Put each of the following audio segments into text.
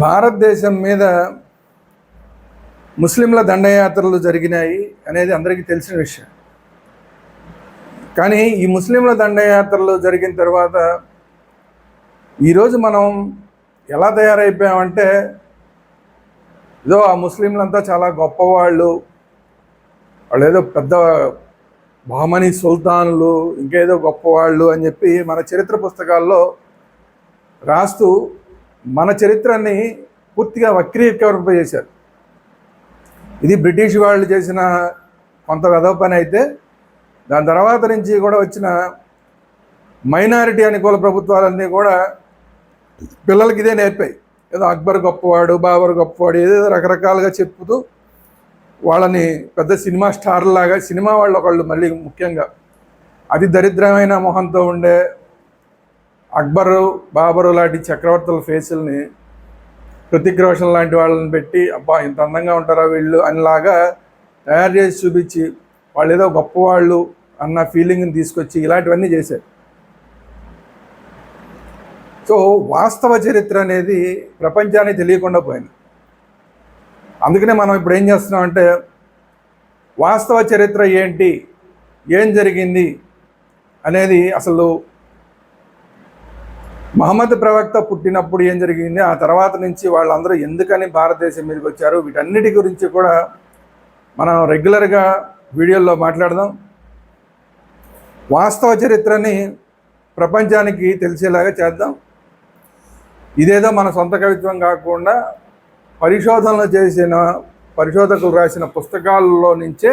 భారతదేశం మీద ముస్లింల దండయాత్రలు జరిగినాయి అనేది అందరికీ తెలిసిన విషయం. కానీ ఈ ముస్లింల దండయాత్రలు జరిగిన తర్వాత ఈరోజు మనం ఎలా తయారైపోయామంటే ఏదో ఆ ముస్లింలంతా చాలా గొప్పవాళ్ళు వాళ్ళు ఏదో పెద్ద బహమని సుల్తానులు ఇంకేదో గొప్పవాళ్ళు అని చెప్పి మన చరిత్ర పుస్తకాల్లో రాస్తూ మన చరిత్రని పూర్తిగా వక్రీకరింపజేశారు. ఇది బ్రిటిష్ వాళ్ళు చేసిన కొంత వెధవ పని అయితే దాని తర్వాత నుంచి కూడా వచ్చిన మైనారిటీ అనుకూల ప్రభుత్వాలన్నీ కూడా పిల్లలకి ఇదే నేర్పాయి. ఏదో అక్బర్ గొప్పవాడు బాబర్ గొప్పవాడు ఏదేదో రకరకాలుగా చెప్పుతూ వాళ్ళని పెద్ద సినిమా స్టార్లాగా సినిమా వాళ్ళు ఒకళ్ళు మళ్ళీ ముఖ్యంగా. అతి దరిద్రమైన మొహంతో ఉండే అక్బరు బాబరు లాంటి చక్రవర్తుల ఫేసుల్ని హృతిక్ రోషన్ లాంటి వాళ్ళని పెట్టి అబ్బా ఇంత అందంగా ఉంటారా వీళ్ళు? అనిలాగా తయారు చేసి చూపించి వాళ్ళు ఏదో గొప్పవాళ్ళు అన్న ఫీలింగ్ని తీసుకొచ్చి ఇలాంటివన్నీ చేశారు. సో వాస్తవ చరిత్ర అనేది ప్రపంచానికి తెలియకుండా పోయింది. అందుకనే మనం ఇప్పుడు ఏం చేస్తున్నామంటే వాస్తవ చరిత్ర ఏంటి? ఏం జరిగింది? అనేది అసలు మహమ్మద్ ప్రవక్త పుట్టినప్పుడు ఏం జరిగింది? ఆ తర్వాత నుంచి వాళ్ళందరూ ఎందుకని భారతదేశం మీదకి వచ్చారు? వీటన్నిటి గురించి కూడా మనం రెగ్యులర్గా వీడియోల్లో మాట్లాడదాం. వాస్తవ చరిత్రని ప్రపంచానికి తెలిసేలాగా చేద్దాం. ఇదేదో మన సొంత కవిత్వం కాకుండా పరిశోధనలు చేసిన పరిశోధకులు రాసిన పుస్తకాల్లో నుంచే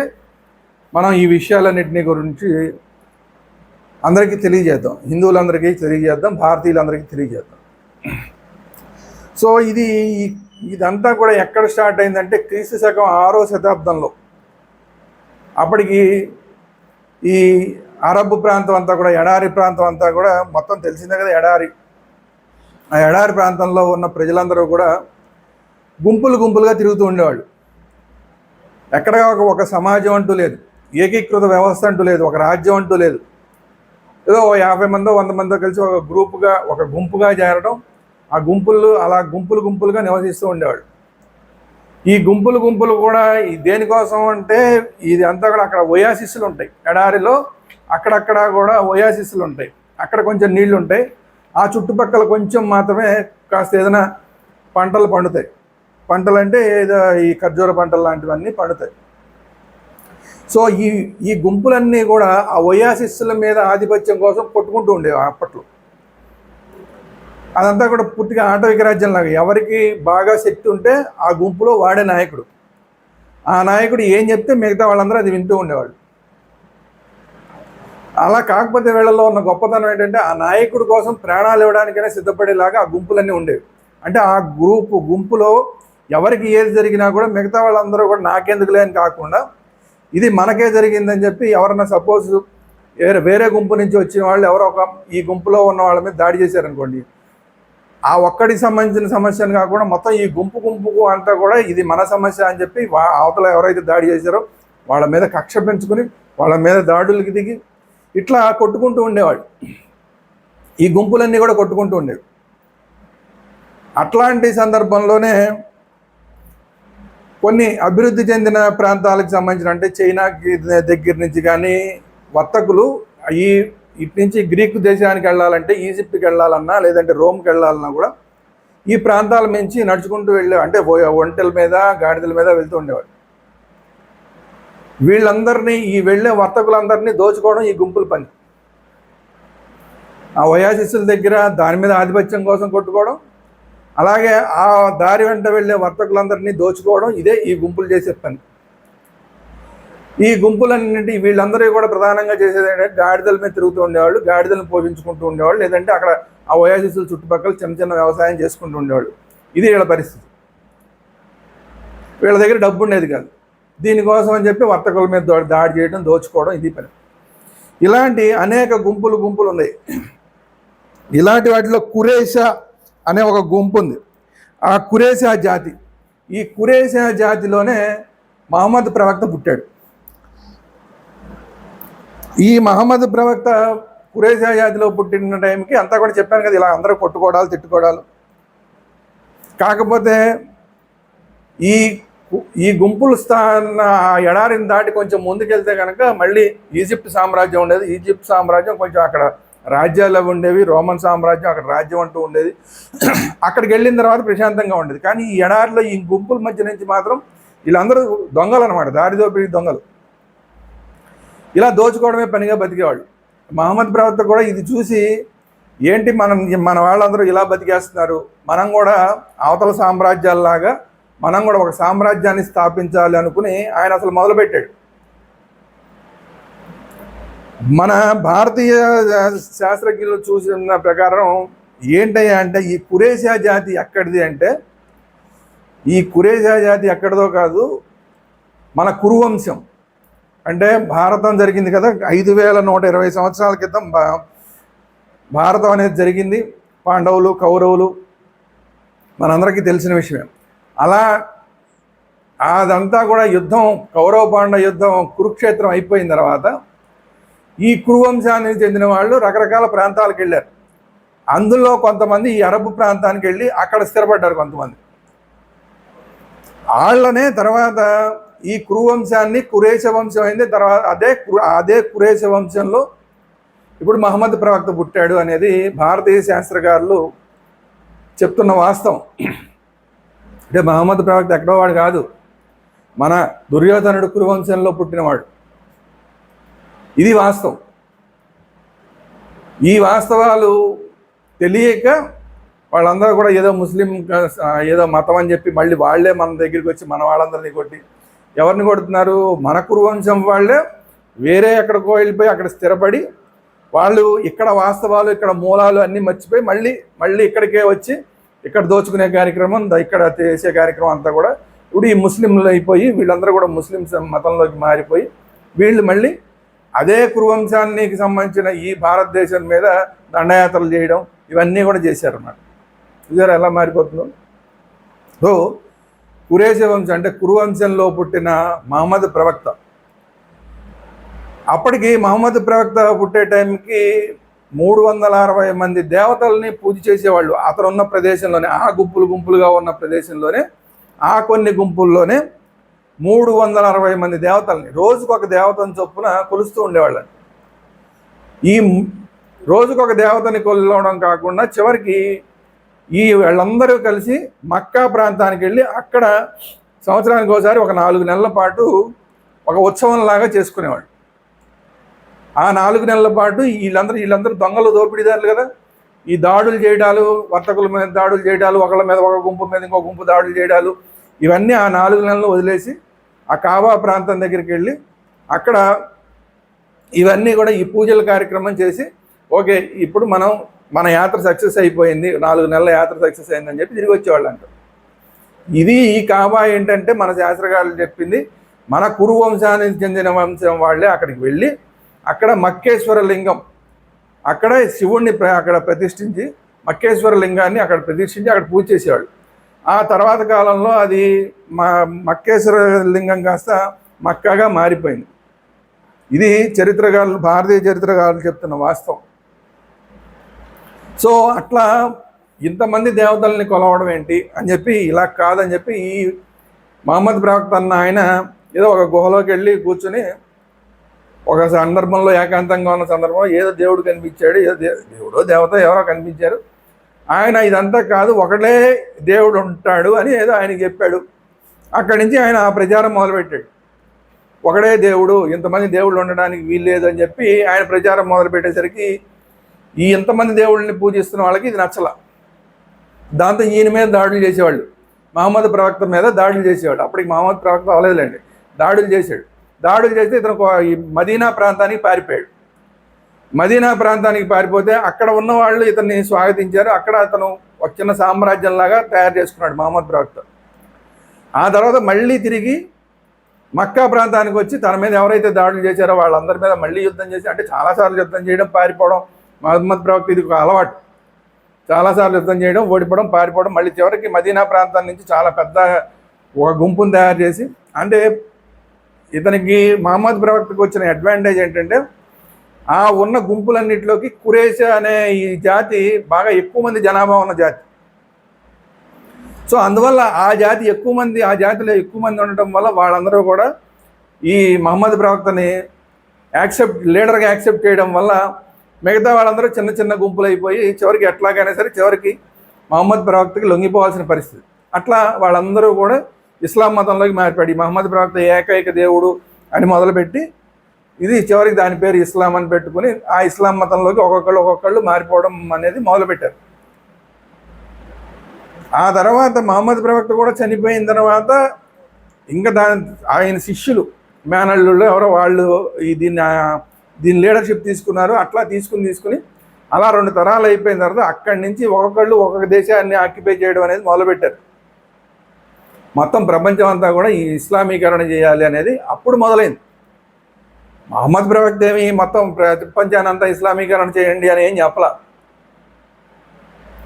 మనం ఈ విషయాలన్నింటినీ గురించి అందరికీ తెలియజేద్దాం. హిందువులందరికీ తెలియజేద్దాం భారతీయులందరికీ తెలియజేద్దాం. సో ఇది ఇదంతా కూడా ఎక్కడ స్టార్ట్ అయిందంటే క్రీస్తు శకం ఆరో శతాబ్దంలో. అప్పటికి ఈ అరబ్ ప్రాంతం అంతా కూడా ఎడారి ప్రాంతం అంతా కూడా మొత్తం తెలిసిందే కదా ఎడారి. ఆ ఎడారి ప్రాంతంలో ఉన్న ప్రజలందరూ కూడా గుంపులు గుంపులుగా తిరుగుతూ ఉండేవాళ్ళు. ఎక్కడ ఒక ఒక సమాజం అంటూ లేదు. ఏకీకృత వ్యవస్థ అంటూ లేదు. ఒక రాజ్యం అంటూ లేదు. ఏదో యాభై మందో వంద మందో కలిసి ఒక గ్రూపుగా ఒక గుంపుగా చేరడం ఆ గుంపులు అలా గుంపులు గుంపులుగా నివసిస్తూ ఉండేవాడు ఈ గుంపులు గుంపులు కూడా దేనికోసం అంటే ఇది అంతా కూడా అక్కడ ఒయాసిస్సులు ఉంటాయి. ఎడారిలో అక్కడక్కడ కూడా ఒయాసిస్సులు ఉంటాయి. అక్కడ కొంచెం నీళ్ళు ఉంటాయి. ఆ చుట్టుపక్కల కొంచెం మాత్రమే కాస్త ఏదైనా పంటలు పండుతాయి. పంటలు అంటే ఏదో ఈ ఖర్జూర పంటలు లాంటివన్నీ పండుతాయి. సో ఈ ఈ గుంపులన్నీ కూడా ఆ ఒయాసిస్సుల మీద ఆధిపత్యం కోసం కొట్టుకుంటూ ఉండేవి అప్పట్లో. అదంతా కూడా పూర్తిగా ఆటవిక రాజ్యం లాగా ఎవరికి బాగా శక్తి ఉంటే ఆ గుంపులో వాడే నాయకుడు. ఆ నాయకుడు ఏం చెప్తే మిగతా వాళ్ళందరూ అది వింటూ ఉండేవాళ్ళు. అలా కాకపోతే వీళ్ళలో ఉన్న గొప్పతనం ఏంటంటే ఆ నాయకుడి కోసం ప్రాణాలు ఇవ్వడానికైనా సిద్ధపడేలాగా ఆ గుంపులన్నీ ఉండేవి. అంటే ఆ గ్రూపు గుంపులో ఎవరికి ఏది జరిగినా కూడా మిగతా వాళ్ళందరూ కూడా నాకెందుకులే అని కాకుండా ఇది మనకే జరిగిందని చెప్పి ఎవరన్నా సపోజ్ వేరే వేరే గుంపు నుంచి వచ్చిన వాళ్ళు ఎవరో ఒక ఈ గుంపులో ఉన్న వాళ్ళ మీద దాడి చేశారనుకోండి. ఆ ఒక్కడికి సంబంధించిన సమస్యను కాకుండా మొత్తం ఈ గుంపు గుంపుకు అంతా కూడా ఇది మన సమస్య అని చెప్పి వా- అవతల ఎవరైతే దాడి చేశారో వాళ్ళ మీద కక్ష పెంచుకుని వాళ్ళ మీద దాడులకి దిగి ఇట్లా కొట్టుకుంటూ ఉండేవాళ్ళు. ఈ గుంపులన్నీ కూడా కొట్టుకుంటూ ఉండేవి. అట్లాంటి సందర్భంలోనే కొన్ని అభివృద్ధి చెందిన ప్రాంతాలకు సంబంధించిన అంటే చైనాకి దగ్గర నుంచి కానీ వర్తకులు ఈ ఇటు నుంచి గ్రీకు దేశానికి వెళ్ళాలంటే ఈజిప్ట్కి వెళ్ళాలన్నా లేదంటే రోమ్కి వెళ్ళాలన్నా కూడా ఈ ప్రాంతాల నుంచి నడుచుకుంటూ వెళ్ళే అంటే ఒంటెల మీద గాడిదల మీద వెళ్తూ ఉండేవాడు వీళ్ళందరినీ ఈ వెళ్ళే వర్తకులందరినీ దోచుకోవడం ఈ గుంపుల పని. ఆ ఒయాసిస్సుల దగ్గర దాని మీద ఆధిపత్యం కోసం కొట్టుకోవడం అలాగే ఆ దారి వెంట వెళ్ళే వర్తకులందరినీ దోచుకోవడం ఇదే ఈ గుంపులు చేసే పని. ఈ గుంపులన్నింటి వీళ్ళందరూ కూడా ప్రధానంగా చేసేది ఏంటంటే గాడిదల మీద తిరుగుతూ ఉండేవాళ్ళు గాడిదలను పోషించుకుంటూ ఉండేవాళ్ళు లేదంటే అక్కడ ఆ ఒయాసిస్సుల చుట్టుపక్కల చిన్న చిన్న వ్యవసాయం చేసుకుంటూ ఉండేవాళ్ళు. ఇది వీళ్ళ పరిస్థితి. వీళ్ళ దగ్గర డబ్బు ఉండేది కాదు. దీనికోసం అని చెప్పి వర్తకుల మీద దాడి చేయడం దోచుకోవడం ఇది పని. ఇలాంటి అనేక గుంపులు గుంపులు ఉన్నాయి. ఇలాంటి వాటిలో కురేషా అనే ఒక గుంపు ఉంది. ఆ కురేషా జాతి. ఈ కురేషా జాతిలోనే మహమ్మద్ ప్రవక్త పుట్టాడు. ఈ మహమ్మద్ ప్రవక్త కురేషా జాతిలో పుట్టిన టైంకి అంతా కూడా చెప్పాను కదా ఇలా అందరూ కొట్టుకోవడాలు తిట్టుకోవడాలు. కాకపోతే ఈ ఈ గుంపులు స్థాన ఆ ఎడారిని దాటి కొంచెం ముందుకెళ్తే కనుక మళ్ళీ ఈజిప్ట్ సామ్రాజ్యం ఉండేది. ఈజిప్ట్ సామ్రాజ్యం కొంచెం అక్కడ రాజ్యాలు అవి ఉండేవి రోమన్ సామ్రాజ్యం అక్కడ రాజ్యం అంటూ ఉండేది. అక్కడికి వెళ్ళిన తర్వాత ప్రశాంతంగా ఉండేది. కానీ ఈ ఎడారిలో ఈ గుంపుల మధ్య నుంచి మాత్రం వీళ్ళందరూ దొంగలు అనమాట దారి దొంగలు. ఇలా దోచుకోవడమే పనిగా బతికేవాళ్ళు. మహమ్మద్ ప్రవక్త కూడా ఇది చూసి ఏంటి మనం మన వాళ్ళందరూ ఇలా బతికేస్తున్నారు? మనం కూడా అవతల సామ్రాజ్యాల్లాగా మనం కూడా ఒక సామ్రాజ్యాన్ని స్థాపించాలి అనుకుని ఆయన అసలు మొదలుపెట్టాడు. మన భారతీయ శాస్త్రజ్ఞులు చూసిన ప్రకారం ఏంటయ్యా అంటే ఈ కురేషా జాతి ఎక్కడిది అంటే ఈ కురేషా జాతి ఎక్కడిదో కాదు మన కురువంశం. అంటే భారతం జరిగింది కదా ఐదు వేల నూట ఇరవై సంవత్సరాల క్రితం భారతం అనేది జరిగింది. పాండవులు కౌరవులు మనందరికీ తెలిసిన విషయమే. అలా అదంతా కూడా యుద్ధం కౌరవ పాండవ యుద్ధం కురుక్షేత్రం అయిపోయిన తర్వాత ఈ కురువంశానికి చెందిన వాళ్ళు రకరకాల ప్రాంతాలకు వెళ్ళారు. అందులో కొంతమంది ఈ అరబ్ ప్రాంతానికి వెళ్ళి అక్కడ స్థిరపడ్డారు కొంతమంది. వాళ్ళనే తర్వాత ఈ కురువంశాన్ని కురేశ వంశం అయింది. తర్వాత అదే కు- అదే కురేశ వంశంలో ఇప్పుడు మహమ్మద్ ప్రవక్త పుట్టాడు అనేది భారతీయ శాస్త్రకారులు చెప్తున్న వాస్తవం. అంటే మహమ్మద్ ప్రవక్త ఎక్కడో వాడు కాదు. మన దుర్యోధనుడు కురువంశంలో పుట్టినవాడు. ఇది వాస్తవం. ఈ వాస్తవాలు తెలియక వాళ్ళందరూ కూడా ఏదో ముస్లిం ఏదో మతం అని చెప్పి మళ్ళీ వాళ్ళే మన దగ్గరికి వచ్చి మన వాళ్ళందరినీ కొట్టి ఎవరిని కొడుతున్నారు? మన కురువంశం వాళ్ళే. వేరే ఎక్కడికో వెళ్ళిపోయి అక్కడ స్థిరపడి వాళ్ళు ఇక్కడ వాస్తవాలు ఇక్కడ మూలాలు అన్నీ మర్చిపోయి మళ్ళీ మళ్ళీ ఇక్కడికే వచ్చి ఇక్కడ దోచుకునే కార్యక్రమం ఇక్కడ చేసే కార్యక్రమం అంతా కూడా ఇప్పుడు ఈ ముస్లింలు అయిపోయి వీళ్ళందరూ కూడా ముస్లిం మతంలోకి మారిపోయి వీళ్ళు మళ్ళీ అదే కురువంశానికి సంబంధించిన ఈ భారతదేశం మీద దండయాత్రలు చేయడం ఇవన్నీ కూడా చేశారన్నమాట. చూసారు ఎలా మారిపోతుందో? సో కురేశ వంశం అంటే కురువంశంలో పుట్టిన మహమ్మద్ ప్రవక్త. అప్పటికి మహమ్మద్ ప్రవక్త పుట్టే టైంకి మూడు వందల అరవై మంది దేవతల్ని పూజ చేసేవాళ్ళు. అతను ఉన్న ప్రదేశంలోనే ఆ గుంపులు గుంపులుగా ఉన్న ప్రదేశంలోనే ఆ కొన్ని గుంపుల్లోనే మూడు వందల అరవై మంది దేవతల్ని రోజుకు ఒక దేవతని చొప్పున కొలుస్తూ ఉండేవాళ్ళని. ఈ రోజుకు ఒక దేవతని కొలవడం కాకుండా చివరికి ఈ వాళ్ళందరూ కలిసి మక్కా ప్రాంతానికి వెళ్ళి అక్కడ సంవత్సరానికి ఒకసారి ఒక నాలుగు నెలల పాటు ఒక ఉత్సవంలాగా చేసుకునేవాళ్ళు. ఆ నాలుగు నెలల పాటు వీళ్ళందరూ వీళ్ళందరూ దొంగలు దోపిడీదారులు కదా. ఈ దాడులు చేయడాలు వర్తకుల మీద దాడులు చేయడాలు ఒకళ్ళ మీద ఒక గుంపు మీద ఇంకో గుంపు దాడులు చేయడాలు ఇవన్నీ ఆ నాలుగు నెలలు వదిలేసి ఆ కాబా ప్రాంతం దగ్గరికి వెళ్ళి అక్కడ ఇవన్నీ కూడా ఈ పూజల కార్యక్రమం చేసి ఓకే ఇప్పుడు మనం మన యాత్ర సక్సెస్ అయిపోయింది నాలుగు నెలల యాత్ర సక్సెస్ అయిందని చెప్పి తిరిగి వచ్చేవాళ్ళు అంటారు ఇది ఈ కావా ఏంటంటే మన శాస్త్రకారులు చెప్పింది మన కురు వంశానికి చెందిన వంశం వాళ్ళే అక్కడికి వెళ్ళి అక్కడ మక్కేశ్వర లింగం అక్కడ శివుణ్ణి ప్ర- అక్కడ ప్రతిష్ఠించి మక్కేశ్వర లింగాన్ని అక్కడ ప్రతిష్ఠించి అక్కడ పూజ చేసేవాళ్ళు. ఆ తర్వాత కాలంలో అది మా మక్కేశ్వర లింగం కాస్త మక్కాగా మారిపోయింది. ఇది చరిత్రకారులు భారతీయ చరిత్రకారులు చెప్తున్న వాస్తవం. సో అట్లా ఇంతమంది దేవతల్ని కొలవడం ఏంటి అని చెప్పి ఇలా కాదని చెప్పి ఈ మహమ్మద్ ప్రవక్త అన్న ఆయన ఏదో ఒక గుహలోకి వెళ్ళి కూర్చుని ఒక సందర్భంలో ఏకాంతంగా ఉన్న సందర్భంలో ఏదో దేవుడు కనిపించాడు ఏదో దేవుడో దేవత ఎవరో కనిపించారు. ఆయన ఇదంతా కాదు ఒకడే దేవుడు ఉంటాడు అని ఏదో ఆయన చెప్పాడు. అక్కడి నుంచి ఆయన ఆ ప్రచారం మొదలుపెట్టాడు. ఒకడే దేవుడు ఇంతమంది దేవుళ్ళు ఉండడానికి వీల్లేదు అని చెప్పి ఆయన ప్రచారం మొదలుపెట్టేసరికి ఈ ఇంతమంది దేవుళ్ళని పూజిస్తున్న వాళ్ళకి ఇది నచ్చల. దాంతో ఈయన మీద దాడులు చేసేవాళ్ళు. మహమ్మద్ ప్రవక్త మీద దాడులు చేసేవాడు అప్పటికి మహమ్మద్ ప్రవక్త అవలేదులేండి దాడులు చేశాడు. దాడులు చేస్తే ఇతను ఈ మదీనా ప్రాంతానికి పారిపోయాడు. మదీనా ప్రాంతానికి పారిపోతే అక్కడ ఉన్న వాళ్ళు ఇతన్ని స్వాగతించారు. అక్కడ అతను ఒక చిన్న సామ్రాజ్యంలాగా తయారు చేసుకున్నాడు మహమ్మద్ ప్రవక్త ఆ తర్వాత మళ్ళీ తిరిగి మక్కా ప్రాంతానికి వచ్చి తన మీద ఎవరైతే దాడులు చేశారో వాళ్ళందరి మీద మళ్ళీ యుద్ధం చేసి అంటే చాలాసార్లు యుద్ధం చేయడం పారిపోవడం మహమ్మద్ ప్రవక్త ఇది ఒక అలవాటు. చాలాసార్లు యుద్ధం చేయడం ఓడిపోవడం పారిపోవడం మళ్ళీ చివరికి మదీనా ప్రాంతం నుంచి చాలా పెద్ద ఒక గుంపును తయారు చేసి అంటే ఇతనికి మహమ్మద్ ప్రవక్తకు వచ్చిన అడ్వాంటేజ్ ఏంటంటే ఆ ఉన్న గుంపులన్నిటిలోకి కురేష అనే ఈ జాతి బాగా ఎక్కువ మంది జనాభా ఉన్న జాతి. సో అందువల్ల ఆ జాతి ఎక్కువ మంది ఆ జాతిలో ఎక్కువ మంది ఉండటం వల్ల వాళ్ళందరూ కూడా ఈ మహమ్మద్ ప్రవక్తని యాక్సెప్ట్ లీడర్గా యాక్సెప్ట్ చేయడం వల్ల మిగతా వాళ్ళందరూ చిన్న చిన్న గుంపులు అయిపోయి చివరికి ఎట్లాగైనా సరే చివరికి మహమ్మద్ ప్రవక్తకి లొంగిపోవాల్సిన పరిస్థితి. అట్లా వాళ్ళందరూ కూడా ఇస్లాం మతంలోకి మారిపడి మహమ్మద్ ప్రవక్త ఏకైక దేవుడు అని మొదలుపెట్టి ఇది చివరికి దాని పేరు ఇస్లాం అని పెట్టుకుని ఆ ఇస్లాం మతంలోకి ఒక్కొక్కళ్ళు ఒక్కొక్కళ్ళు మారిపోవడం అనేది మొదలుపెట్టారు. ఆ తర్వాత మహమ్మద్ ప్రవక్త కూడా చనిపోయిన తర్వాత ఇంకా దాని ఆయన శిష్యులు మేనల్లుళ్ళు ఎవరో వాళ్ళు దీన్ని దీని లీడర్షిప్ తీసుకున్నారు అట్లా తీసుకుని తీసుకుని అలా రెండు తరాలు అయిపోయిన తర్వాత అక్కడి నుంచి ఒక్కొక్కళ్ళు ఒక్కొక్క దేశాన్ని ఆక్యుపై చేయడం అనేది మొదలుపెట్టారు. మొత్తం ప్రపంచం అంతా కూడా ఈ ఇస్లామీకరణ చేయాలి అనేది అప్పుడు మొదలైంది. మహమ్మద్ ప్రవక్త ఏమి మొత్తం ప్రపంచానంతా ఇస్లామీకరణ చేయండి అని ఏం చెప్పలా?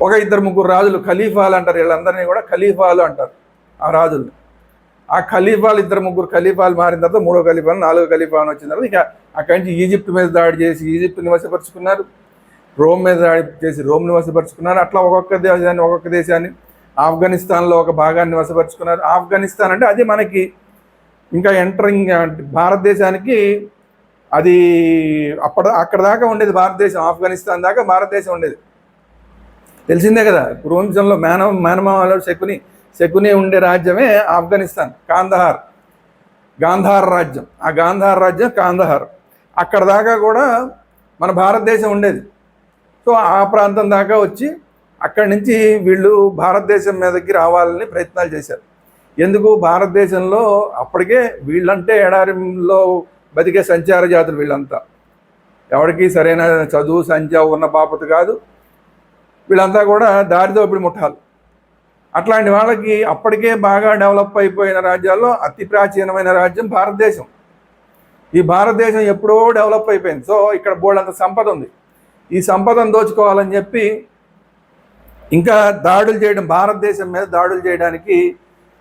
ఒక ఇద్దరు ముగ్గురు రాజులు ఖలీఫాలు అంటారు వీళ్ళందరినీ కూడా ఖలీఫాలు అంటారు ఆ రాజులు ఆ ఖలీఫాలు ఇద్దరు ముగ్గురు ఖలీఫాలు మారిన తర్వాత మూడో ఖలీఫాలు నాలుగో ఖలీఫాను వచ్చిన తర్వాత ఇక అక్కడి నుంచి ఈజిప్ట్ మీద దాడి చేసి ఈజిప్ట్ నివసపరుచుకున్నారు. రోమ్ మీద దాడి చేసి రోమ్ నివసపరుచుకున్నారు. అట్లా ఒక్కొక్క దేశాన్ని ఒక్కొక్క దేశాన్ని. ఆఫ్ఘనిస్తాన్లో ఒక భాగాన్ని వసపరుచుకున్నారు ఆఫ్ఘనిస్తాన్ అంటే అది మనకి ఇంకా ఎంటరింగ్ భారతదేశానికి అది అప్పటి అక్కడ దాకా ఉండేది భారతదేశం ఆఫ్ఘనిస్తాన్ దాకా భారతదేశం ఉండేది. తెలిసిందే కదా పూర్వంశంలో మేన మేనమామలో శకుని శకుని ఉండే రాజ్యమే ఆఫ్ఘనిస్తాన్ కాందహార్ గాంధార్ రాజ్యం. ఆ గాంధార్ రాజ్యం కాందహార్. అక్కడ దాకా కూడా మన భారతదేశం ఉండేది. సో ఆ ప్రాంతం దాకా వచ్చి అక్కడి నుంచి వీళ్ళు భారతదేశం మీదకి రావాలని ప్రయత్నాలు చేశారు. ఎందుకు? భారతదేశంలో అప్పటికే వీళ్ళంటే ఎడారిలో బతికే సంచార జాతులు వీళ్ళంతా. ఎవరికి సరైన చదువు సంఖ్య ఉన్న బాపత కాదు. వీళ్ళంతా కూడా దారిదోపిడి ముఠాలు. అట్లాంటి వాళ్ళకి అప్పటికే బాగా డెవలప్ అయిపోయిన రాజ్యాల్లో అతి ప్రాచీనమైన రాజ్యం భారతదేశం. ఈ భారతదేశం ఎప్పుడో డెవలప్ అయిపోయింది. సో ఇక్కడ బోళ్ళంత సంపద ఉంది. ఈ సంపదను దోచుకోవాలని చెప్పి ఇంకా దాడులు చేయడం భారతదేశం మీద దాడులు చేయడానికి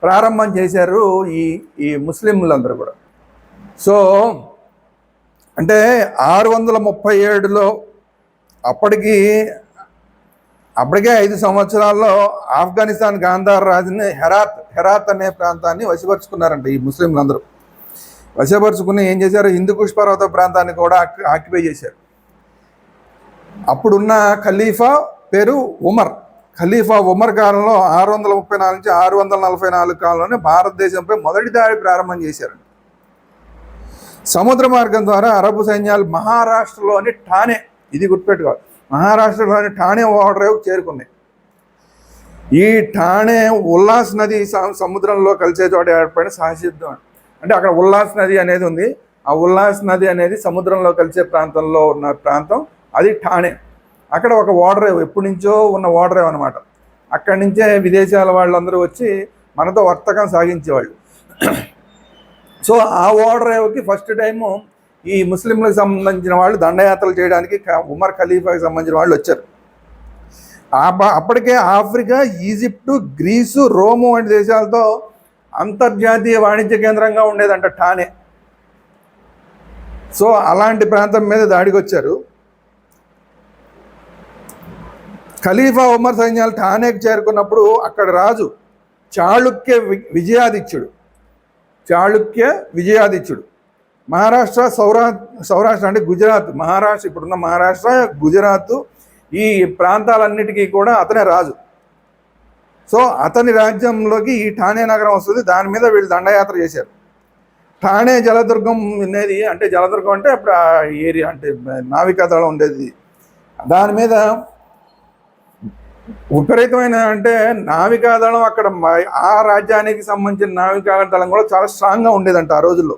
ప్రారంభం చేశారు ఈ ఈ ముస్లింలందరూ కూడా. సో అంటే ఆరు వందల ముప్పై ఏడులో అప్పటికి అప్పటికే ఐదు సంవత్సరాల్లో ఆఫ్ఘనిస్తాన్ గాంధార్ రాజుని హెరాత్ హెరాత్ అనే ప్రాంతాన్ని వశపరుచుకున్నారంట ఈ ముస్లింలందరూ. వశపరుచుకుని ఏం చేశారు? హిందూకుష్ పర్వత ప్రాంతాన్ని కూడా ఆక్యు- ఆక్యుపై చేశారు. అప్పుడున్న ఖలీఫా పేరు ఉమర్. ఖలీఫా ఉమర్ కాలంలో ఆరు వందల ముప్పై నాలుగు నుంచి ఆరు వందల నలభై నాలుగు కాలంలోనే భారతదేశంపై మొదటి దాడి ప్రారంభం చేశారు సముద్ర మార్గం ద్వారా అరబ్ సైన్యాలు మహారాష్ట్రలోని ఠానే ఇది గుర్తుపెట్టుకోవాలి మహారాష్ట్రలోని ఠానే ఓడరేవు చేరుకున్నాయి. ఈ ఠానే ఉల్లాస్ నది సముద్రంలో కలిసే చోట ఏర్పడిన సహసిద్ధం అంటే అక్కడ ఉల్లాస్ నది అనేది ఉంది. ఆ ఉల్లాస్ నది అనేది సముద్రంలో కలిసే ప్రాంతంలో ఉన్న ప్రాంతం అది ఠానే. అక్కడ ఒక ఓడరేవు ఎప్పటి నుంచో ఉన్న ఓడరేవు అనమాట అక్కడి నుంచే విదేశాల వాళ్ళందరూ వచ్చి మనతో వర్తకం సాగించేవాళ్ళు. సో ఆ ఓడరేవుకి ఫస్ట్ టైము ఈ ముస్లింలకు సంబంధించిన వాళ్ళు దండయాత్రలు చేయడానికి ఉమర్ ఖలీఫాకి సంబంధించిన వాళ్ళు వచ్చారు. అప్పటికే ఆఫ్రికా ఈజిప్టు గ్రీసు రోము వంటి దేశాలతో అంతర్జాతీయ వాణిజ్య కేంద్రంగా ఉండేదంట ఠానే. సో అలాంటి ప్రాంతం మీద దాడికి వచ్చారు ఖలీఫా ఉమర్ సైన్యాలు ఠానేకి చేరుకున్నప్పుడు అక్కడ రాజు చాళుక్య వి- విజయాదిత్యుడు చాళుక్య విజయాదిత్యుడు. మహారాష్ట్ర సౌరా సౌరాష్ట్ర అంటే గుజరాత్. మహారాష్ట్ర ఇప్పుడున్న మహారాష్ట్ర గుజరాత్ ఈ ప్రాంతాలన్నిటికీ కూడా అతనే రాజు. సో అతని రాజ్యంలోకి ఈ ఠానే నగరం వస్తుంది. దాని మీద వీళ్ళు దండయాత్ర చేశారు. ఠానే జలదుర్గం అనేది అంటే జలదుర్గం అంటే అప్పుడు ఆ ఏరియా అంటే నావికాదళం ఉండేది. దాని మీద విపరీతమైన అంటే నావికాదళం అక్కడ ఆ రాజ్యానికి సంబంధించిన నావికాదళం కూడా చాలా స్ట్రాంగ్గా ఉండేదంట ఆ రోజుల్లో.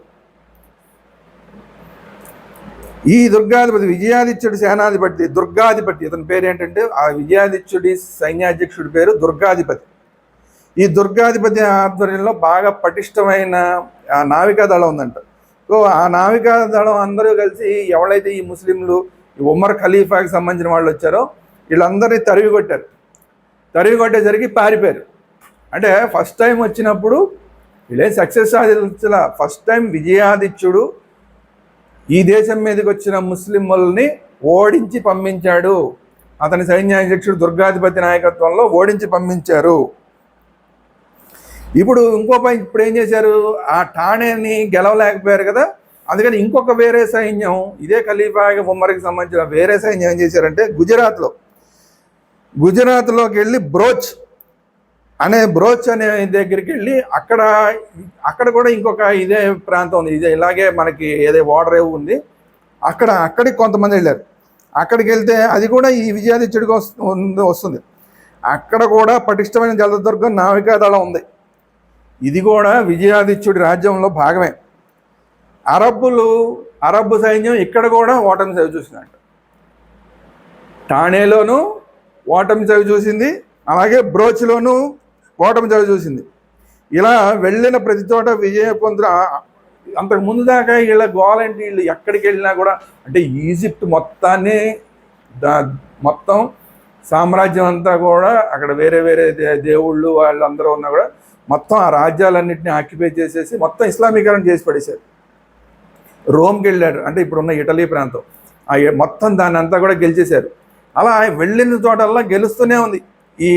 ఈ దుర్గాధిపతి విజయాదిత్యుడి సేనాధిపతి దుర్గాధిపతి ఇతని పేరు ఏంటంటే ఆ విజయాదిత్యుడి సైన్యాధ్యక్షుడి పేరు దుర్గాధిపతి. ఈ దుర్గాధిపతి ఆధ్వర్యంలో బాగా పటిష్టమైన ఆ నావికా దళం ఉందంట. సో ఆ నావికా దళం అందరూ కలిసి ఎవరైతే ఈ ముస్లింలు ఉమర్ ఖలీఫాకి సంబంధించిన వాళ్ళు వచ్చారో వీళ్ళందరినీ తరివి కొట్టారు తరివి కొట్టేసరికి పారిపోయారు. అంటే ఫస్ట్ టైం వచ్చినప్పుడు వీళ్ళే సక్సెస్ సాధించాల. ఫస్ట్ టైం విజయాదిత్యుడు ఈ దేశం మీదకి వచ్చిన ముస్లింలని ఓడించి పంపించాడు. అతని సైన్యాధ్యక్షుడు దుర్గాధిపతి నాయకత్వంలో ఓడించి పంపించారు. ఇప్పుడు ఇంకో పై ఇప్పుడు ఏం చేశారు? ఆ ఠాణేని గెలవలేకపోయారు కదా. అందుకని ఇంకొక వేరే సైన్యం ఇదే ఖలీఫా ఉమ్మరికి సంబంధించిన వేరే సైన్యం ఏం చేశారంటే గుజరాత్లో గుజరాత్లోకి వెళ్ళి బ్రోచ్ అనే బ్రోచ్ అనే దగ్గరికి వెళ్ళి అక్కడ అక్కడ కూడా ఇంకొక ఇదే ప్రాంతం ఉంది. ఇదే ఇలాగే మనకి ఏదే వాటర్ ఉంది. అక్కడ అక్కడికి కొంతమంది వెళ్ళారు. అక్కడికి వెళ్తే అది కూడా ఈ విజయాదిత్యుడికి వస్తుంది వస్తుంది. అక్కడ కూడా పటిష్టమైన జలదుర్గం నావికాదళం ఉంది. ఇది కూడా విజయాదిత్యుడి రాజ్యంలో భాగమే. అరబ్బులు అరబ్బు సైన్యం ఇక్కడ కూడా ఓటమి చవి చూసినట్టు ఠాణేలోనూ ఓటమి చవి చూసింది. అలాగే బ్రోచ్లోనూ ఓటమి చవి చూసింది. ఇలా వెళ్ళిన ప్రతి చోట విజయ పొందిన అంతకు ముందు దాకా వీళ్ళ గోలంటే వీళ్ళు ఎక్కడికి వెళ్ళినా కూడా అంటే ఈజిప్ట్ మొత్తాన్ని దా మొత్తం సామ్రాజ్యం అంతా కూడా అక్కడ వేరే వేరే దే- దేవుళ్ళు వాళ్ళందరూ ఉన్నా కూడా మొత్తం ఆ రాజ్యాలన్నింటినీ ఆక్యుపై చేసేసి మొత్తం ఇస్లామీకరణ చేసి పడేశారు. రోమ్కి వెళ్ళారు. అంటే ఇప్పుడున్న ఇటలీ ప్రాంతం. ఆ మొత్తం దాన్ని అంతా కూడా గెలిచేశారు. అలా వెళ్ళిన చోటల్లా గెలుస్తూనే ఉంది. ఈ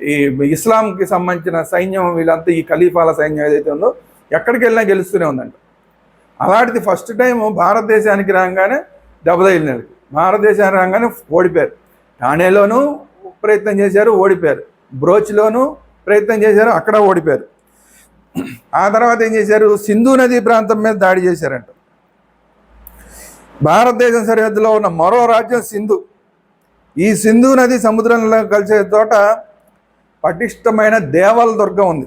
ఈ ఇస్లాంకి సంబంధించిన సైన్యం వీళ్ళంతా ఈ ఖలీఫాల సైన్యం ఏదైతే ఉందో ఎక్కడికి వెళ్ళినా గెలుస్తూనే ఉందంట. అలాంటిది ఫస్ట్ టైం భారతదేశానికి రాగానే దెబ్బతగిలినారు భారతదేశానికి రాగానే ఓడిపోయారు. ఠాణేలోనూ ప్రయత్నం చేశారు ఓడిపోయారు. బ్రోచ్లోనూ ప్రయత్నం చేశారు అక్కడ ఓడిపోయారు. ఆ తర్వాత ఏం చేశారు? సింధు నదీ ప్రాంతం మీద దాడి చేశారంట. భారతదేశం సరిహద్దులో ఉన్న మరో రాజ్యం సింధు. ఈ సింధు నది సముద్రంలో కలిసే చోట పటిష్టమైన దేవాల దుర్గం ఉంది.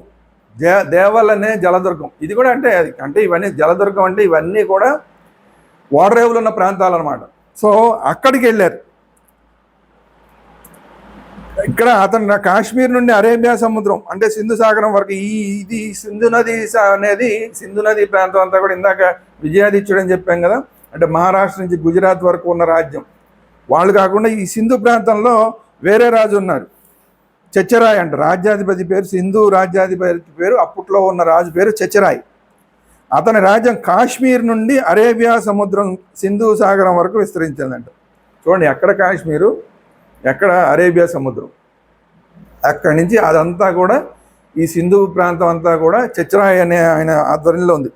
దే దేవల్ అనే జలదుర్గం. ఇది కూడా అంటే అది అంటే ఇవన్నీ జలదుర్గం అంటే ఇవన్నీ కూడా ఓడరేవులు ఉన్న ప్రాంతాలు అనమాట సో అక్కడికి వెళ్ళారు. ఇక్కడ అతను కాశ్మీర్ నుండి అరేబియా సముద్రం అంటే సింధు సాగరం వరకు ఈ ఇది సింధు నది అనేది సింధు నది ప్రాంతం అంతా కూడా ఇందాక విజయాదిత్యుడు అని చెప్పాం కదా. అంటే మహారాష్ట్ర నుంచి గుజరాత్ వరకు ఉన్న రాజ్యం. వాళ్ళు కాకుండా ఈ సింధు ప్రాంతంలో వేరే రాజు ఉన్నారు. చచ్చరాయ్ అంట. రాజ్యాధిపతి పేరు సింధు రాజ్యాధిపతి పేరు అప్పట్లో ఉన్న రాజు పేరు చచ్చరాయ్. అతని రాజ్యం కాశ్మీర్ నుండి అరేబియా సముద్రం సింధు సాగరం వరకు విస్తరించిందంట. చూడండి ఎక్కడ కాశ్మీరు ఎక్కడ అరేబియా సముద్రం. అక్కడి నుంచి అదంతా కూడా ఈ సింధు ప్రాంతం అంతా కూడా చచ్చరాయ్ అనే ఆయన ఆధ్వర్యంలో ఉంది.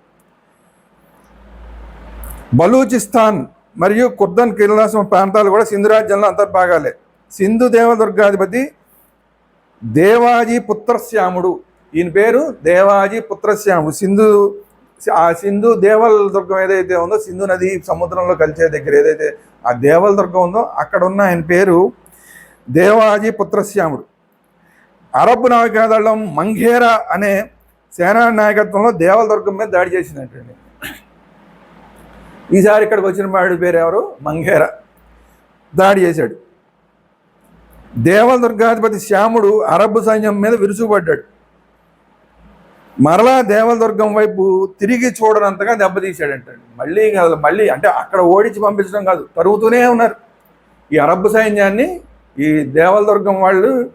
బలూచిస్తాన్ మరియు కుర్దన్ కిర్లాసం ప్రాంతాలు కూడా సింధు రాజ్యంలో అంతర్భాగాలే. సింధు దేవదుర్గాధిపతి దేవాజీ పుత్రశ్యాముడు ఈయన పేరు దేవాజీ పుత్రశ్యాముడు సింధు ఆ సింధు దేవల దుర్గం ఏదైతే ఉందో సింధు నది సముద్రంలో కలిసే దగ్గర ఏదైతే ఆ దేవల దుర్గం ఉందో అక్కడ ఉన్న ఆయన పేరు దేవాజీ పుత్రశ్యాముడు అరబ్ నావికాదళం మంఘేరా అనే సేనా నాయకత్వంలో దేవల దుర్గం మీద దాడి చేసిందంటండి. ఈసారి ఇక్కడికి వచ్చిన వాడి పేరు ఎవరు? దాడి చేశాడు. దేవల దుర్గాధిపతి శ్యాముడు అరబ్ సైన్యం మీద విరుచుకుపడ్డాడు. మరలా దేవలదుర్గం వైపు తిరిగి చూడనంతగా దెబ్బతీశాడంట మళ్ళీ కాదు మళ్ళీ అంటే అక్కడ ఓడించి పంపించడం కాదు తరుగుతూనే ఉన్నారు. ఈ అరబ్ సైన్యాన్ని ఈ దేవలదుర్గం వాళ్ళు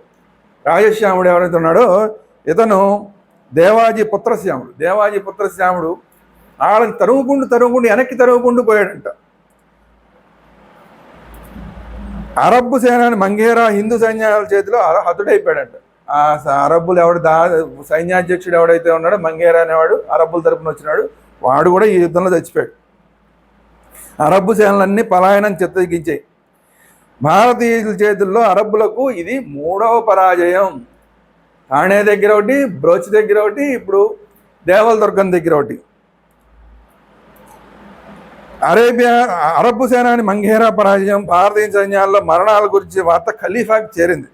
రాజశ్యాముడు ఎవరైతే ఉన్నాడో ఇతను దేవాజీ పుత్రశ్యాముడు. దేవాజీ పుత్రశ్యాముడు వాళ్ళని తరుగుకుండు తరుగుకుంటూ వెనక్కి తరుగుకుంటూ పోయాడంట. అరబ్బు సేనాని మంగేరా హిందూ సైన్యాల చేతిలో హతుడైపోయాడంట ఆ స- అరబ్బులు ఎవడు దా సైన్యాధ్యక్షుడు ఎవడైతే ఉన్నాడో మంగేరా అనేవాడు అరబ్బుల తరపున వచ్చినాడు. వాడు కూడా ఈ యుద్ధంలో చచ్చిపోయాడు. అరబ్బు సేనలన్నీ పలాయనం చిత్తగించాయి భారతీయుల చేతుల్లో అరబ్బులకు ఇది మూడవ పరాజయం. థాణే దగ్గర ఒకటి బ్రోచ్ దగ్గర ఒకటి ఇప్పుడు దేవలదుర్గం దగ్గర ఒకటి. అరేబియా అరబ్బు సేనాని మంగేరా పరాజయం భారతీయ సైన్యాల్లో మరణాల గురించి వార్త ఖలీఫాకి చేరింది.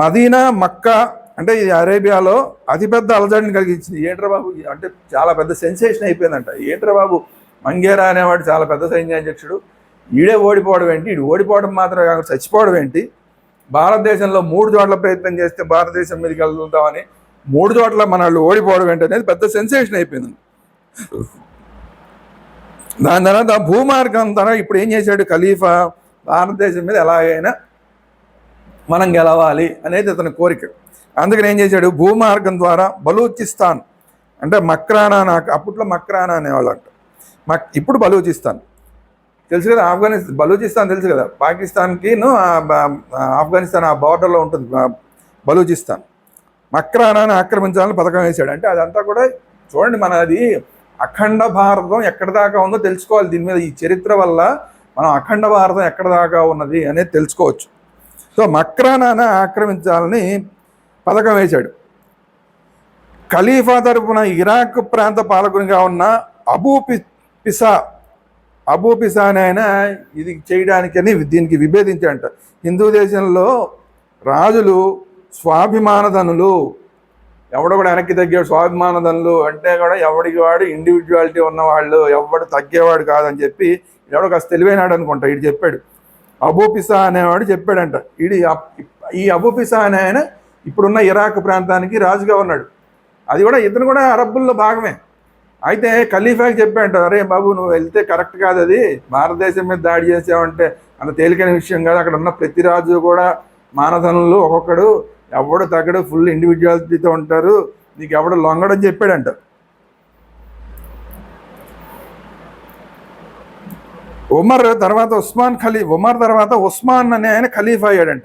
మదీనా మక్కా అంటే ఈ అరేబియాలో అతిపెద్ద అలజడిని కలిగించింది. ఏంట్రా బాబు? అంటే చాలా పెద్ద సెన్సేషన్ అయిపోయిందంట. ఏంట్రా బాబు? మంగేరా అనేవాడు చాలా పెద్ద సైన్యాధ్యక్షుడు. ఈడే ఓడిపోవడం ఏంటి? ఈడు ఓడిపోవడం మాత్రమే కాకుండా చచ్చిపోవడం ఏంటి? భారతదేశంలో మూడు చోట్ల ప్రయత్నం చేస్తే భారతదేశం మీదకి వెళ్తామని మూడు చోట్ల మన వాళ్ళు ఓడిపోవడం ఏంటి అనేది పెద్ద సెన్సేషన్ అయిపోయింది దాని తర్వాత భూమార్గం ద్వారా ఇప్పుడు ఏం చేశాడు ఖలీఫా? భారతదేశం మీద ఎలాగైనా మనం గెలవాలి అనేది అతని కోరిక. అందుకని ఏం చేశాడు? భూమార్గం ద్వారా బలూచిస్తాన్ అంటే మక్రానా నాకు అప్పట్లో మక్రానా అనేవాళ్ళు అంట మక్ ఇప్పుడు బలూచిస్తాన్. తెలుసు కదా ఆఫ్ఘనిస్తాన్ బలూచిస్తాన్ తెలుసు కదా? పాకిస్తాన్కి ఆఫ్ఘనిస్తాన్ ఆ బార్డర్లో ఉంటుంది బలూచిస్తాన్. మక్రానాని ఆక్రమించాలని పథకం వేశాడు. అంటే అదంతా కూడా చూడండి మన అది అఖండ భారతం ఎక్కడ దాకా ఉందో తెలుసుకోవాలి. దీని మీద ఈ చరిత్ర వల్ల మనం అఖండ భారతం ఎక్కడ దాకా ఉన్నది అనేది తెలుసుకోవచ్చు. సో మక్రానాన ఆక్రమించాలని పథకం వేశాడు. ఖలీఫా తరపున ఇరాక్ ప్రాంత పాలకునిగా ఉన్న అబూ పి పిసా అబూ పిసా అని ఆయన ఇది చేయడానికని దీనికి విభేదించాడంట. హిందూ దేశంలో రాజులు స్వాభిమానధనులు ఎవడు కూడా వెనక్కి తగ్గేవాడు స్వాభిమానధనులు అంటే కూడా ఎవడికి వాడు ఇండివిజువాలిటీ ఉన్నవాళ్ళు ఎవడు తగ్గేవాడు కాదని చెప్పి ఎవడో కాస్త తెలివైనాడు అనుకుంటా ఇటు చెప్పాడు. అబూపిసా అనేవాడు చెప్పాడంట. ఇది ఈ అబూపిసా అనే ఆయన ఇప్పుడున్న ఇరాక్ ప్రాంతానికి రాజుగా ఉన్నాడు. అది కూడా ఇతను కూడా అరబ్బుల్లో భాగమే. అయితే ఖలీఫాకి చెప్పాడంట అరే బాబు నువ్వు వెళ్తే కరెక్ట్ కాదు అది. భారతదేశం మీద దాడి చేసావంటే అంత తేలికైన విషయం కాదు. అక్కడ ఉన్న ప్రతి రాజు కూడా మానధనులు ఒక్కొక్కడు ఎవడు తగ్గడు ఫుల్ ఇండివిజువాలిటీతో ఉంటారు. నీకు ఎవడు లొంగడని చెప్పాడంట. ఉమర్ తర్వాత ఉస్మాన్ ఖలీ ఉమర్ తర్వాత ఉస్మాన్ అనే ఆయన ఖలీఫా అయ్యాడంట.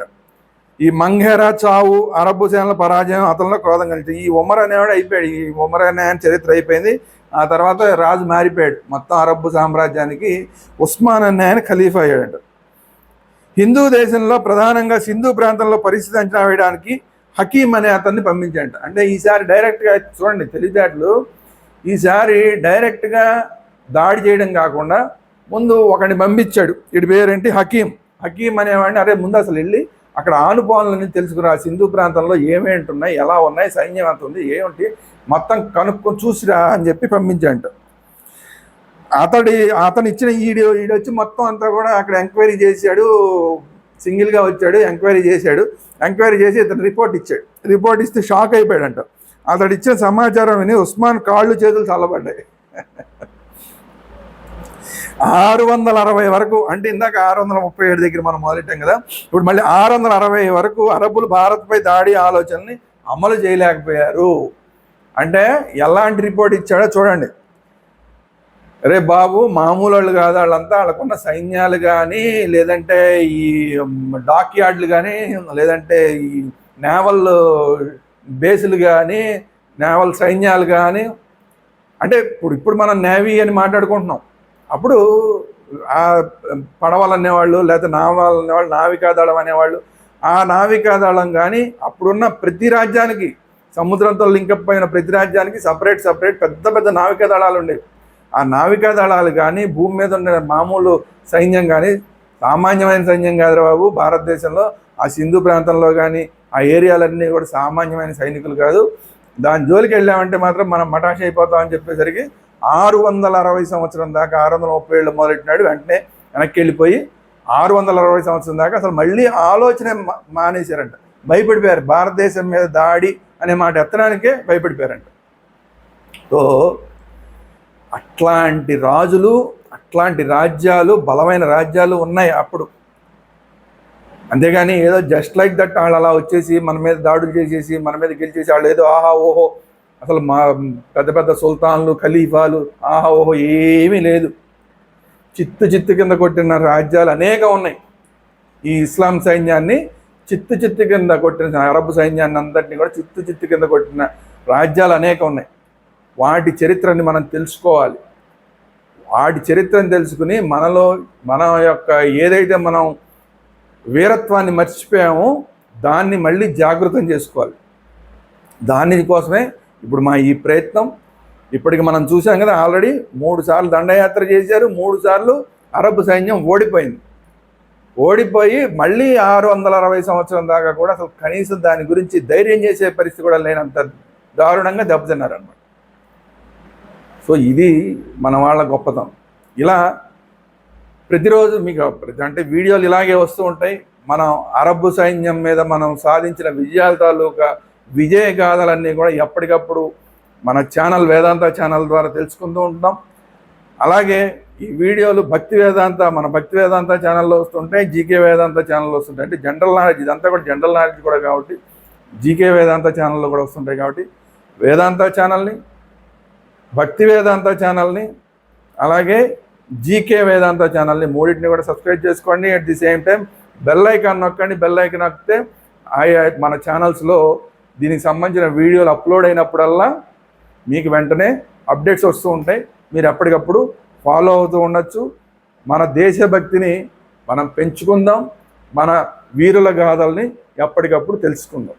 ఈ మంఘేరా చావు అరబ్బు సేనల పరాజయం అతనిలో క్రోధం కలిసి ఈ ఉమర్ అనేవాడు అయిపోయాడు. ఈ ఉమర్ అనే ఆయన చరిత్ర అయిపోయింది. ఆ తర్వాత రాజు మారిపోయాడు. మొత్తం అరబ్బు సామ్రాజ్యానికి ఉస్మాన్ అనే ఆయన ఖలీఫా అయ్యాడంట. హిందూ దేశంలో ప్రధానంగా సింధు ప్రాంతంలో పరిస్థితి అంచనా వేయడానికి హకీం అనే అతన్ని పంపించాడు అంటే ఈసారి డైరెక్ట్గా చూడండి తెలివితేటలు. ఈసారి డైరెక్ట్గా దాడి చేయడం కాకుండా ముందు ఒకడిని పంపించాడు. వీడి పేరేంటి? హకీం. హకీం అనేవాడిని అరే ముందు అసలు వెళ్ళి అక్కడ ఆనుపాలన్నీ తెలుసుకురా. సింధు ప్రాంతంలో ఏమేంటి ఉన్నాయి? ఎలా ఉన్నాయి? సైన్యం ఎంత ఉంది? ఏమిటి మొత్తం కనుక్కొని చూసిరా అని చెప్పి పంపించాడు అతడి అతను ఇచ్చిన ఈడి ఈడు వచ్చి మొత్తం అంతా కూడా అక్కడ ఎంక్వైరీ చేశాడు. సింగిల్గా వచ్చాడు ఎంక్వైరీ చేశాడు. ఎంక్వైరీ చేసి ఇతను రిపోర్ట్ ఇచ్చాడు. రిపోర్ట్ ఇస్తే షాక్ అయిపోయాడంట. అతడు ఇచ్చిన సమాచారం విని ఉస్మాన్ కాళ్ళు చేతులు చల్లబడ్డాయి. ఆరు వందల అరవై వరకు అంటే ఇందాక ఆరు వందల ముప్పై ఏడు దగ్గర మనం మొదలెట్టాం కదా ఇప్పుడు మళ్ళీ ఆరు వందల అరవై వరకు అరబ్బులు భారత్పై దాడి ఆలోచనని అమలు చేయలేకపోయారు. అంటే ఎలాంటి రిపోర్ట్ ఇచ్చాడో చూడండి. రే బాబు మామూలు వాళ్ళు కాదు వాళ్ళంతా వాళ్ళకున్న సైన్యాలు కానీ లేదంటే ఈ డాక్ యార్డ్లు కానీ లేదంటే ఈ నేవల్ బేసులు కానీ నేవల్ సైన్యాలు కానీ అంటే ఇప్పుడు ఇప్పుడు మనం నేవీ అని మాట్లాడుకుంటున్నాం. అప్పుడు ఆ పడవలు అనేవాళ్ళు లేకపోతే నావాలు అనేవాళ్ళు నావికాదళం అనేవాళ్ళు ఆ నావికాదళం కానీ అప్పుడున్న ప్రతి రాజ్యానికి సముద్రంతో లింకప్ అయిన ప్రతి రాజ్యానికి సపరేట్ సపరేట్ పెద్ద పెద్ద నావికాదళాలు ఉండేవి. ఆ నావికా దళాలు కానీ భూమి మీద ఉన్న మామూలు సైన్యం కానీ సామాన్యమైన సైన్యం కాదు బాబు. భారతదేశంలో ఆ సింధు ప్రాంతంలో కానీ ఆ ఏరియాలన్నీ కూడా సామాన్యమైన సైనికులు కాదు. దాని జోలికి వెళ్ళామంటే మాత్రం మనం మటాష్ అయిపోతామని చెప్పేసరికి ఆరు వందల అరవై సంవత్సరం దాకా ఆరు వందల ముప్పై ఏళ్ళు మొదలెట్టినాడు. వెంటనే వెనక్కి వెళ్ళిపోయి ఆరు వందల అరవై సంవత్సరం దాకా అసలు మళ్ళీ ఆలోచన మా- మానేశారంట. భయపడిపోయారు. భారతదేశం మీద దాడి అనే మాట ఎత్తడానికే భయపడిపోయారంట. సో అట్లాంటి రాజులు అట్లాంటి రాజ్యాలు బలమైన రాజ్యాలు ఉన్నాయి అప్పుడు. అంతేగాని ఏదో జస్ట్ లైక్ దట్ వాళ్ళు అలా వచ్చేసి మన మీద దాడులు చేసేసి మన మీద గెలిచేసి వాళ్ళు ఏదో ఆహా ఓహో అసలు మా పెద్ద పెద్ద సుల్తాన్లు ఖలీఫాలు ఆహా ఓహో ఏమీ లేదు. చిత్తు చిత్తు కింద కొట్టిన రాజ్యాలు అనేక ఉన్నాయి. ఈ ఇస్లాం సైన్యాన్ని చిత్తు చిత్తు కింద కొట్టిన అరబ్ సైన్యాన్ని అంతటిని కూడా చిత్తు చిత్తు కింద కొట్టిన రాజ్యాలు అనేక ఉన్నాయి. వాటి చరిత్రని మనం తెలుసుకోవాలి. వాటి చరిత్రను తెలుసుకుని మనలో మన యొక్క ఏదైతే మనం వీరత్వాన్ని మర్చిపోయామో దాన్ని మళ్ళీ జాగృతం చేసుకోవాలి. దాని కోసమే ఇప్పుడు మా ఈ ప్రయత్నం. ఇప్పటికి మనం చూసాం కదా ఆల్రెడీ మూడు సార్లు దండయాత్ర చేశారు మూడు సార్లు అరబ్ సైన్యం ఓడిపోయింది. ఓడిపోయి మళ్ళీ ఆరు వందల అరవై సంవత్సరం దాకా కూడా అసలు కనీసం దాని గురించి ధైర్యం చేసే పరిస్థితి కూడా లేనంత దారుణంగా దెబ్బతిన్నారు అనమాట సో ఇది మన వాళ్ళ గొప్పతనం. ఇలా ప్రతిరోజు మీకు ప్రతి అంటే వీడియోలు ఇలాగే వస్తూ ఉంటాయి. మనం అరబ్బు సైన్యం మీద మనం సాధించిన విజయాల తాలూకా విజయ గాథలన్నీ కూడా ఎప్పటికప్పుడు మన ఛానల్ వేదాంత ఛానల్ ద్వారా తెలుసుకుంటూ ఉంటాం. అలాగే ఈ వీడియోలు భక్తి వేదాంత మన భక్తి వేదాంత ఛానల్లో వస్తుంటాయి జీకే వేదాంత ఛానల్లో వస్తుంటాయి. అంటే జనరల్ నాలెడ్జ్ ఇదంతా కూడా జనరల్ నాలెడ్జ్ కూడా కాబట్టి జీకే వేదాంత ఛానల్లో కూడా వస్తుంటాయి కాబట్టి వేదాంత ఛానల్ని భక్తి వేదాంత ఛానల్ని అలాగే జీకే వేదాంత ఛానల్ని మూడింటిని కూడా సబ్స్క్రైబ్ చేసుకోండి. At the same time bell icon నొక్కండి. బెల్ ఐకాన్ నొక్కితే ఆయా మన ఛానల్స్లో దీనికి సంబంధించిన వీడియోలు అప్లోడ్ అయినప్పుడల్లా మీకు వెంటనే అప్డేట్స్ వస్తూ ఉంటాయి. మీరు ఎప్పటికప్పుడు ఫాలో అవుతూ ఉండొచ్చు. మన దేశభక్తిని మనం పెంచుకుందాం. మన వీరుల గాథల్ని ఎప్పటికప్పుడు తెలుసుకుందాం.